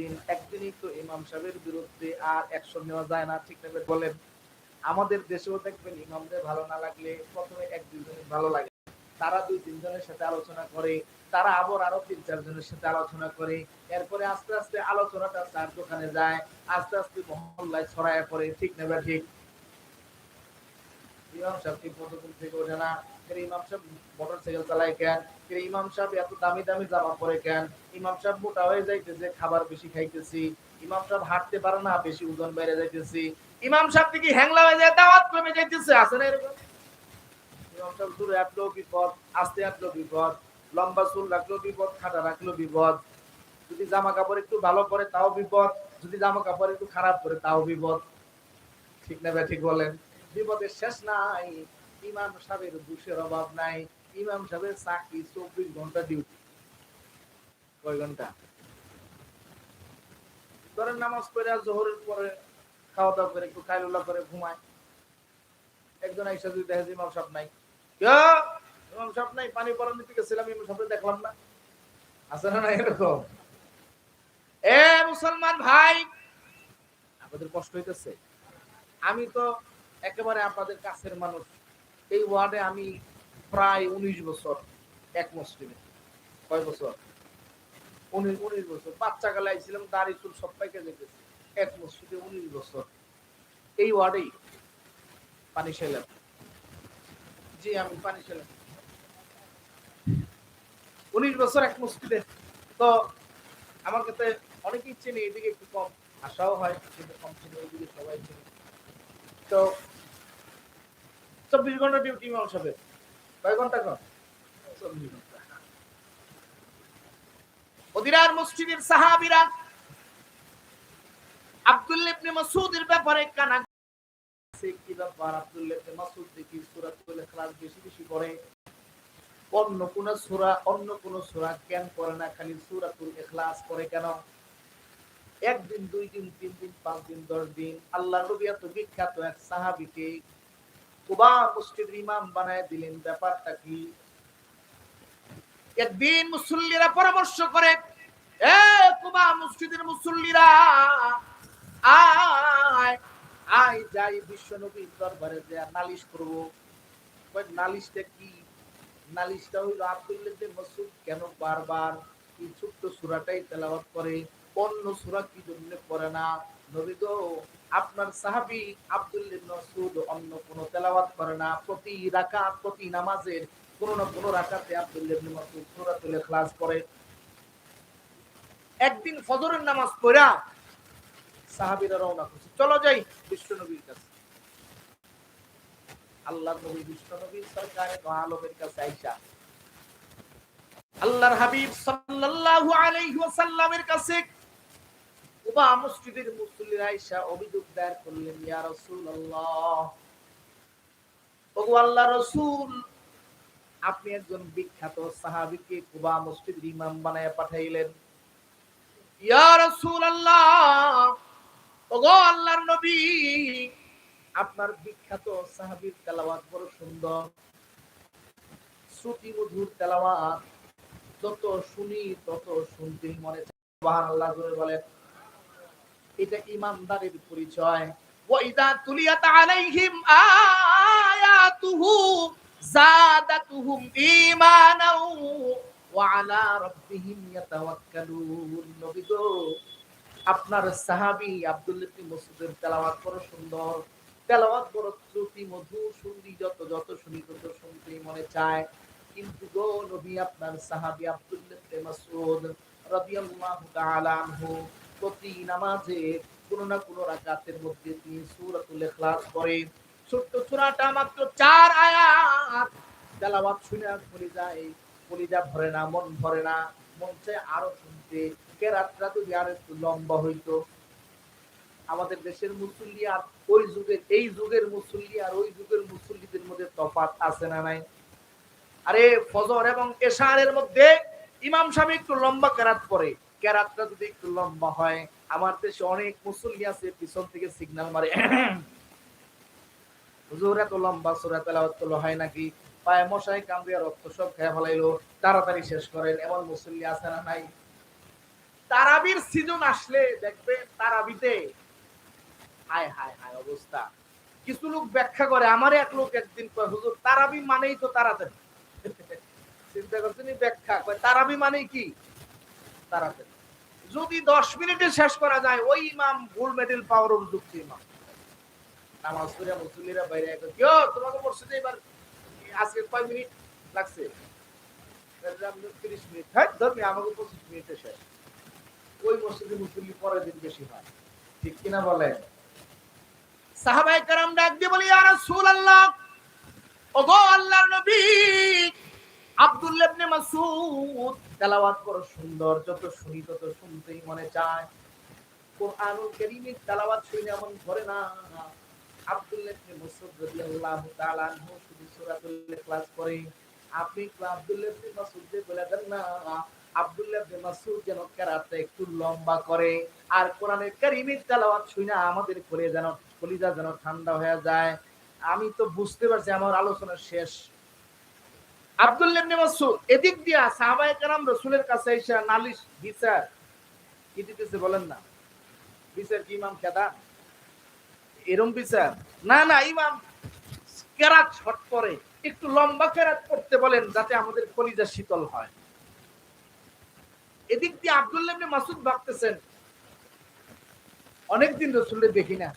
একদিন একদিনই তো ইমাম সাহেবের বিরুদ্ধে আর অ্যাকশন নেওয়া যায় না, ঠিক নেবে বলেন। আমাদের দেশেও দেখবেন ইমামদের ভালো না লাগলে প্রথমে এক দুজনের ভালো লাগে। তারা দুই তিনজনের সাথে আলোচনা করে, তারা আবার আরও তিন চারজনের সাথে আলোচনা করে। এরপরে আস্তে আস্তে আলোচনাটা চার দোকানে যায়, আস্তে আস্তে মহল্লায় ছড়ায় পড়ে, ঠিক নেবে ঠিক। ইমাম সাহেব ঠিক মতো ঘুম থেকে ওঠে না। ইমাম সাহেব মোটর সাইকেল চালায় কেন? ইমাম সাহেব এত দামি দামি জামা পরে কেন? ইমাম সাহেব মোটা হয়ে খাবার বেশি খাইতেছি। ইমাম সাহেব হাঁটতে পারে না, বেশি ওজন বেড়ে যাইতেছি। ইমাম সাহেব থেকে হ্যাংলা হয়ে যায় দাওয়াত কমে যাইতেছে, আছে না এরকম? ইমাম সাহেব দূরে বিপদ, আস্তে বিপদ, লম্বা চুল রাখলেও বিপদ, খাটা রাখলেও বিপদ। যদি জামা কাপড় একটু ভালো পরে তাও বিপদ, যদি জামা কাপড় একটু খারাপ করে তাও বিপদ। ঠিক না ভাই, ঠিক বলেন? বিপদের শেষ নাই, ইমাম সাহেবের দুশের অভাব নাই, ইমাম সাহেবের চাকরি চব্বিশ ঘণ্টা ডিউটি কয় ঘণ্টা? ধরেন নামাজ পড়ে, জোহরের পরে খাওয়া দাওয়া করে, একটু খাইলুল্লাহ করে ঘুমায়। একজন আইসা যদি দেখে যে ইমাম সাহেব নাই। ইমাম সাহেব নাই, পানি পরান দিতে গেছিলাম, ইমাম সাহেব দেখলাম না। আছে না না এরকম? এ মুসলমান ভাই আমাদের কষ্ট হইতেছে। আমি তো একেবারে আপনাদের কাছের মানুষ। এই ওয়ার্ডে আমি প্রায় উনিশ বছর এক মুসলিমে। কয় বছর? উনিশ উনিশ বছর। বাচ্চা কালে আইছিলাম, দাড়ি, চুল সব পাইকে যেতেছি এক মসজিদে উনিশ বছর। এই ওয়ার্ডেই পানি সেলাম জি, আমি পানি সেলাম উনিশ বছর এক মসজিদে তো আমার কাছে অনেকেই চেনে, এদিকে একটু কম আশাও হয় কিন্তু কম ছিল ওইদিকে সবাই চেনে। তো চব্বিশ ঘণ্টা ডিউটি ইমাম সাহেবের কয় ঘণ্টা কর মসজিদের সাহাবীরা আব্দুল্লাহ ইবনে মাসউদের ব্যাপারে কানা কি ব্যাপার? আব্দুল্লাহ ইবনে মাসউদ দেখি ইখলাস বেশি বেশি পড়ে। অন্য কোন সূরা, অন্য কোন সূরা কেন পড়ে না, খালি সূরাতুল ইখলাস পড়ে কেন? একদিন, দুই দিন, তিন দিন, পাঁচ দিন, দশ দিন আল্লাহ নবী এত বিখ্যাত এক সাহাবীকে কুবা মসজিদের ইমাম বানায় দিলেন, ব্যাপারটা কি? একদিন মুসল্লিরা পরামর্শ করে, এ কুবা মসজিদের মুসল্লিরা, আয় আয়, যাই বিশ্ব নবীর দরবারে নালিশ করব। নালিশটা কি? নালিশটা হইল আব্দুল্লাহ মাসউদ কেন বারবার এই ছোট্ট সূরাটাই তেলাওয়াত করে? অন্য সূরা কি জন্য পড়ে না? নবী গো আপনার সাহাবী আব্দুল্লাহ ইবনে অন্য কোন তেলাওয়াত করে না। প্রতি রাকাত, প্রতি নামাজের কোন না কোন রাকাতে আব্দুল্লাহ ইবনে মাসউদ সূরাতুল ইখলাস পড়ে। একদিন ফজরের নামাজ পড়া সাহাবীরা রওনা করছে। চলো যাই বিশ্ব নবীর কাছে। আল্লাহর নবী বিশ্ব নবী সরকারে আলমের কাছে আইসা। আল্লাহর হাবিব সাল্লাল্লাহু আলাইহি ওয়াসাল্লামের কাছে উবা মসজিদের আইসা অভিযোগ দায়ের করলেন, ইয়া রাসূলুল্লাহ আল্লাহ রাসূল, আপনি একজন বিখ্যাত সাহাবীকে কুবা মসজিদের ইমাম বানায় পাঠাইলেন। ইয়া রাসূলুল্লাহ, ওগো আল্লাহর নবী, আপনার বিখ্যাত সাহাবীর তেলাওয়াত বড় সুন্দর। শ্রুতি মধুর তেলাওয়াত, যত শুনি তত শুনতে মনে চায়। সুবহানাল্লাহ জোরে বলেন। এটা ইমানদারের পরিচয়। ওয়াইদা তুলিয়াত আলাইহিম আয়াতুহু জাদাতুহুম ঈমানাও ওয়া আলা রাব্বিহিম ইয়াতাওয়াক্কালুন। নবী গো, আপনার সাহাবী আব্দুল্লাহ ইবনে মাসউদের তেলাওয়াত বড় সুন্দর। তেলাওয়াত বড় শ্রুতি মধু শুনি যত যত শুনি তত শুনতেই মনে চায়। কিন্তু গো, নবী আপনার সাহাবী আব্দুল্লাহ ইবনে মাসউদ রাদিয়াল্লাহু তাআলা আনহু প্রতি নামাজে কোনো না কোনো রাকাতের মধ্যে তিনি ইখলাস ছোট্ট মাত্র চার আয়াত। তেলাওয়াত শুনে যায় ভরে না, মন ভরে না। মন চায় আরও শুনতে। যদি আর একটু লম্বা হইতো? আমাদের দেশের মুসল্লি আর ওই যুগের এই যুগের মুসল্লি আর ওই যুগের মুসল্লিদের মধ্যে তফাৎ আছে না নাই? আরে ফজর এবং এশারের মধ্যে ইমাম সাহেব একটু লম্বা কেরাত পড়ে। কেরাতটা যদি একটু লম্বা হয়, আমার দেশে অনেক মুসল্লি আছে, পিছন থেকে সিগন্যাল মারে। হুজুর, এত লম্বা সূরা তেলাওয়াত করলে হয় নাকি? পায়ে মশাই রক্ত সব খেয়ে তাড়াতাড়ি শেষ করেন, এমন মুসল্লি আছে না নাই? তারাবির সিজন আসলে দেখবে তারাবিতে, হায় হায় হায় অবস্থা। কিছু লোক ব্যাখ্যা করে, আমার এক লোক একদিন কয়, হুজুর, তারাবি মানেই তো তাড়াতাড়ি। চিন্তা করছেন ব্যাখ্যা, কয়, তারাবি মানেই কি? তাড়াতাড়ি যদি দশ মিনিটে শেষ করা যায়, ওই ইমাম গোল্ড মেডেল পাওয়ার উপযুক্ত ইমাম। নামাজ পড়ে বাইরে তোমাকে মসজিদে এবার আজকে কয় মিনিট লাগছে? মিনিট হ্যাঁ আমাকে পঁচিশ মিনিটে শেষ। ওই মসজিদে পরের দিন বেশি হয়। ঠিক কিনা বলেন? সাহাবাই কারাম ডাক দিয়ে বলি আর রাসূলুল্লাহ, ওগো আল্লাহর নবী আব্দুল্লাহ ইবনে তেলাওয়াত করো সুন্দর, যত শুনি তত শুনতেই মনে চায়। কোরআনুল তেলাওয়াত শুনে এমন ধরে না। আব্দুল্লাহ শুধু আপনি একটু আব্দুল্লাহ বলে দেন না? আব্দুল্লাহ ইবনে যেন কেরাতে একটু লম্বা করে আর কোরআনের কারীমের তেলাওয়াত শুনে আমাদের করে যেন, কলিজা যেন ঠান্ডা হয়ে যায়। আমি তো বুঝতে পারছি আমার আলোচনা শেষ। আব্দুল্লাহ ইবনে মাসউদ, এদিক দিয়া সাহাবায়ে কেরাম রাসূলের কাছে এসে নালিশ কি দিতেছে বলেন না। বিচার কি ইমাম এরম বিচার না না, ইমাম কেরাত করে একটু লম্বা কেরাত করতে বলেন যাতে আমাদের কলিজা শীতল হয়। এদিক দিয়ে আব্দুল্লাহ ইবনে মাসুদ ভাবতেছেন অনেকদিন রসুলকে দেখি না।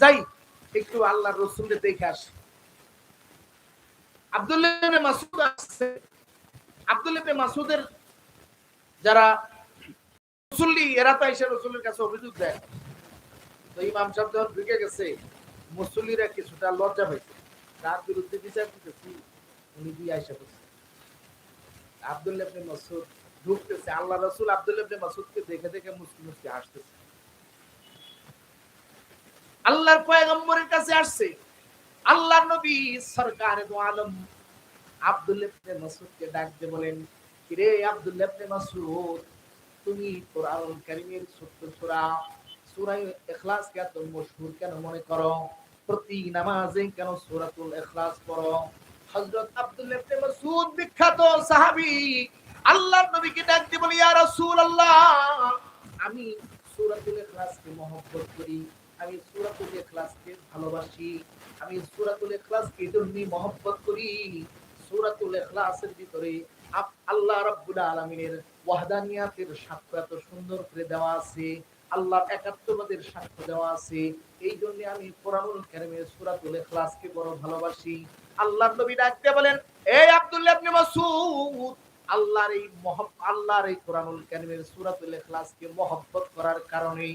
যাই, একটু আল্লাহ রসুলকে দেখে আসি। আব্দুল্লাহ মাসুদ আসছে মাসুদের যারা মুসল্লি, এরা রসুলের কাছে অভিযোগ দেয়। তো ইমাম সাহেব যখন ঢুকে গেছে, মুসল্লিরা কিছুটা লজ্জা তার বিরুদ্ধে বিচার দিতেছি, উনি দিয়ে আইসা করছে মাসুদ ঢুকতেছে, আল্লাহ রাসূল আব্দুল্লাহ মাসুদকে দেখে দেখে মুসকি মুসকি হাসতেছে। আল্লাহর পয়গম্বরের কাছে আসছে। আল্লাহর নবী সরকারে আলম আব্দুল্লাহ ইবনে মাসুদকে ডাক দিয়ে বলেন, কিরে আব্দুল্লাহ ইবনে তুমি ছোট্ট সূরা সূরা ইখলাস কে এত মশহুর কেন মনে করো? প্রতি নামাজে কেন সূরাতুল ইখলাস পড়ো? হযরত আব্দুল্লাহ ইবনে বিখ্যাত সাহাবী আল্লাহর নবীকে ডাক দিয়ে বলি, ইয়া রাসূলুল্লাহ, আমি সূরাতুল ইখলাসকে মহব্বত করি। আমি সূরাতুল ইখলাসকে ভালোবাসি। আমি সূরাতুল ইখলাসকে এজন্যই মহব্বত করি। সুরাতুল ইখলাসের ভিতরে আল্লাহ রাব্বুল আলামিনের ওয়াহদানিয়াতের সাক্ষ্য এত সুন্দর করে দেওয়া আছে। আল্লাহর একাত্মবাদের সাক্ষ্য দেওয়া আছে। এই জন্য আমি কোরআনুল কারীমের সূরাতুল ইখলাসকে বড় ভালোবাসি। আল্লাহর নবী ডাকতে বলেন এই আব্দুল্লাহ ইবনে মাসউদ! আল্লাহর এই মহব আল্লাহর এই কোরআনুল কারীমের সূরাতুল ইখলাসকে মহব্বত করার কারণে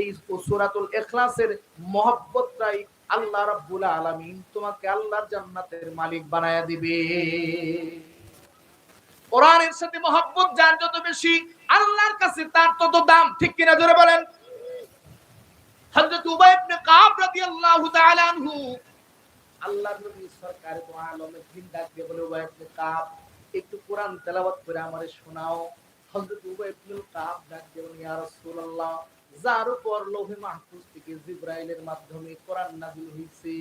এই সূরাতুল ইখলাসের মহব্বতটাই আল্লাহ রাব্বুল আলামিন তোমাকে আল্লাহর জান্নাতের মালিক বানায়া দিবে। কোরআনের সাথে মহব্বত যার যত বেশি, আল্লাহর কাছে তার তত দাম। ঠিক কিনা জোরে বলেন? হযরত উবাই ইবনে কাব রাদিয়াল্লাহু তাআলা আনহু। আল্লাহর নবী সরকার তো আলমে দিন ডাক দিয়ে বলে, উবাই ইবনে কাব, একটু কোরআন তেলাওয়াত করে আমারে শোনাও। হযরত উবাই ইবনে কাব ডাক দিয়ে বলে, ইয়া রাসূলুল্লাহ যার উপর লোহে মাহফুজ থেকে জিব্রাইলের মাধ্যমে কোরআন নাজিল হয়েছে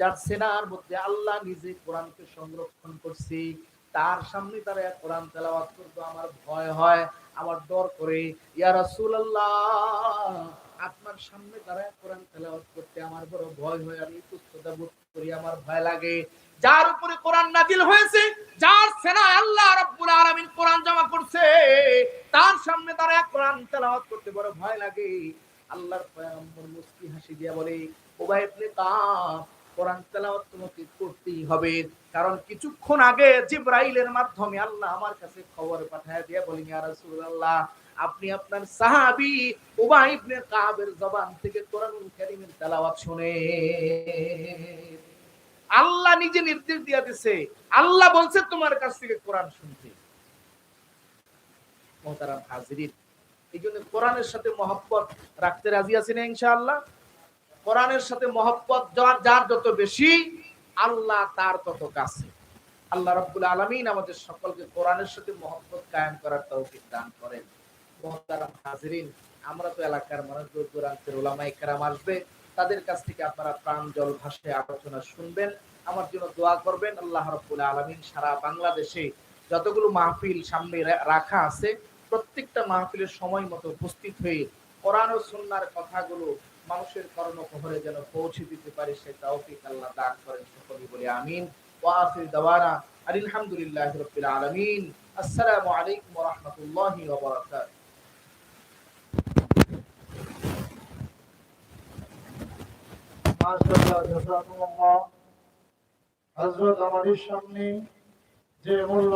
যার সেনার মধ্যে আল্লাহ নিজে কোরআনকে সংরক্ষণ করছে, তার সামনে তারা কোরআন তেলাওয়াত করতো আমার ভয় হয়, আমার ডর করে। ইয়া রাসূলুল্লাহ আপনার সামনে তারা কোরআন তেলাওয়াত করতে আমার বড় ভয় হয়, আমি তুচ্ছতা বোধ করি, আমার ভয় লাগে। যার উপরে কোরআন নাজিল হয়েছে, যার সেনা আল্লাহ রাব্বুল আলামিন কোরআন জমা করছে, তার সামনে তারা কোরআন তেলাওয়াত করতে বড় ভয় লাগে। আল্লাহর পয়গম্বর মুস্কি হাসি দিয়া বলে উবাই ইবনে কাব কোরআন তেলাওয়াত তোমাকে করতেই হবে। কারণ কিছুক্ষণ আগে জিব্রাইলের মাধ্যমে আল্লাহ আমার কাছে খবর পাঠায় দিয়া বলেন, ইয়া রাসূলুল্লাহ আপনি আপনার সাহাবী উবাই ইবনে কাবের জবান থেকে কোরআনুল কারীমের তেলাওয়াত শুনে। আল্লাহ নিজে নির্দেশ দিয়া দিছে, আল্লাহ বলছে তোমার কাছ থেকে কোরআন শুনতে। মোহতারাম হাজিরিন, এই জন্য কোরআনের সাথে মহব্বত রাখতে রাজি আছেন ইনশাআল্লাহ। কোরআনের সাথে মহব্বত যার যার যত বেশি, আল্লাহ তার তত কাছে। আল্লাহ রাব্বুল আলামিন আমাদের সকলকে কোরআনের সাথে মহব্বত কায়েম করার তৌফিক দান করেন। মোহতারাম হাজিরিন, আমরা তো এলাকার মানুষ দূর দূরান্তের ওলামাই কেরাম আসবে। তাদের কাছ থেকে আপনারা প্রাণ জল ভাষায় আলোচনা শুনবেন। আমার জন্য দোয়া করবেন, আল্লাহ রাব্বুল আলামিন সারা বাংলাদেশে যতগুলো মাহফিল সামনে রাখা আছে, প্রত্যেকটা মাহফিলের সময় মতো উপস্থিত হয়ে কোরআন ও সুন্নার কথাগুলো মানুষের কর্ণকহরে যেন পৌঁছে দিতে পারে, সে তৌফিক আল্লাহ দান করেন সকলে বলে আমিন। ওয়া আখির দাওয়ানা আলহামদুলিল্লাহি রাব্বিল আলামিন। আসসালামু আলাইকুম রাহমাতুল্লাহি হযরত আমাদের সামনে যে মূল্য